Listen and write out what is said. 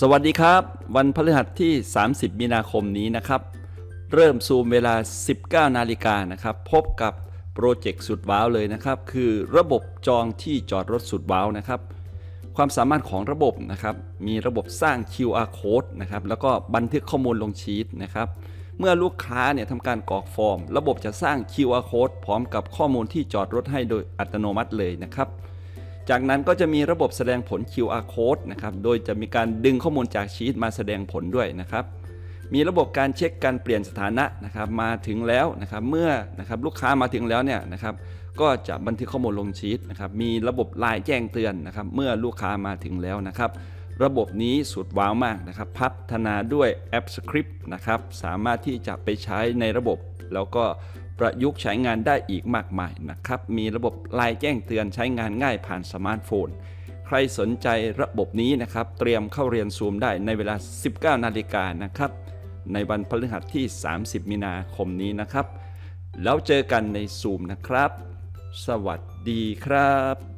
สวัสดีครับ วันพฤหัสที่ 30 มีนาคมนี้นะครับ เริ่มซูมเวลา 19 นาฬิกานะครับ พบกับโปรเจกต์สุดว้าวเลยนะครับ คือระบบจองที่จอดรถสุดว้าวนะครับ ความสามารถของระบบนะครับ มีระบบสร้าง QR code นะครับ แล้วก็บันทึกข้อมูลลงชีตนะครับ เมื่อลูกค้าเนี่ยทำการกรอกฟอร์ม ระบบจะสร้าง QR code พร้อมกับข้อมูลที่จอดรถให้โดยอัตโนมัติเลยนะครับ จากนั้นก็จะมีระบบแสดงผล QR code นะครับ โดยจะมีการดึงข้อมูลจากชีตมาแสดงผลด้วยนะครับ มีระบบการเช็คการเปลี่ยนสถานะนะครับ มาถึงแล้วนะครับ เมื่อนะครับลูกค้ามาถึงแล้วเนี่ยนะครับ ก็จะบันทึกข้อมูลลงชีตนะครับ มีระบบไลน์แจ้งเตือนนะครับ เมื่อลูกค้ามาถึงแล้วนะครับ ระบบนี้สุดว้าวมากนะครับ พัฒนาด้วยแอปสคริปต์นะครับ สามารถที่จะไปใช้ในระบบแล้วก็ ประยุกต์ใช้งานได้อีกมากมายนะครับ มีระบบไลน์แจ้งเตือนใช้งานง่ายผ่านสมาร์ทโฟน ใครสนใจระบบนี้นะครับ เตรียมเข้าเรียนซูมได้ในเวลา 19 นาฬิกานะครับ ในวันพฤหัสที่ 30 มีนาคมนี้นะครับ แล้วเจอกันในซูมนะครับ สวัสดีครับ